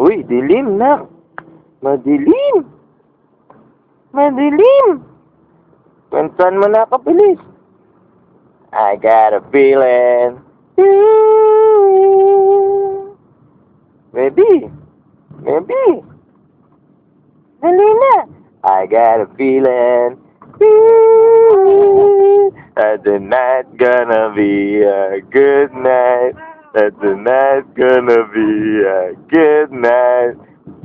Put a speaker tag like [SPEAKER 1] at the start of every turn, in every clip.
[SPEAKER 1] Uy, dilim na. Madilim. Madilim. Kwentuhan mo na kapilis. I got a feeling. Baby. Baby. Dali na. I got a feeling. That the night gonna be a good night. That tonight's gonna be a good night.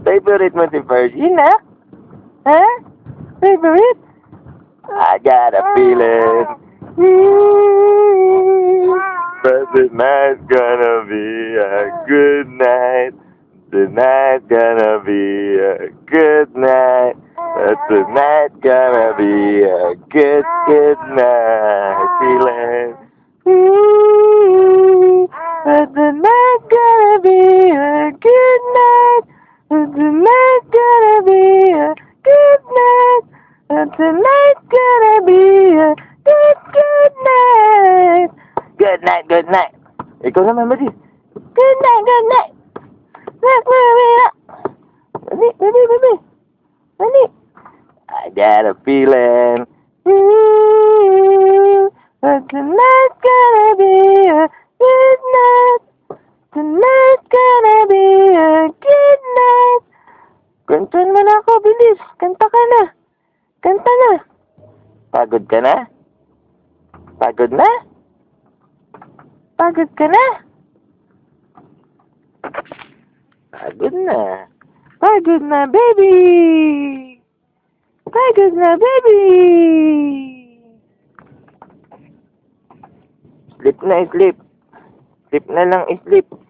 [SPEAKER 1] Favorite ha? Ha? Favorite? I got a feeling. But the night's gonna be a good night. Tonight's gonna be a good night. But the night's gonna be a good, good night. Feeling. The night's gonna be a good night. The night's gonna be a good night. But tonight's gonna be a good, good night. Good night, good night. Ikaw naman, Madi. Good night, good night. Look, wait, wait. Madi, Madi, Madi. Madi. I got a feeling. Ooh, but tonight's gonna be a. Tonight's gonna be a good night. Kantahan mo na ako, bilis. Kanta ka na. Kanta na. Pagod ka na? Pagod na? Pagod ka na? Pagod na. Pagod na, baby! Pagod na, baby! Sleep na, sleep. Sleep na lang, sleep.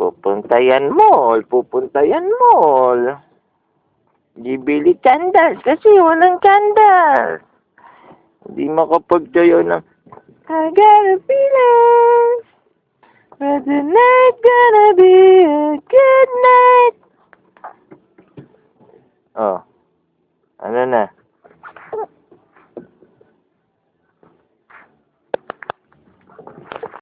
[SPEAKER 1] Pupuntayan mall, pupuntayan mall. Bibili candles kasi walang candles. Hindi makapagtayo ng I got a feeling that the night gonna be a good night. Oh, ano na?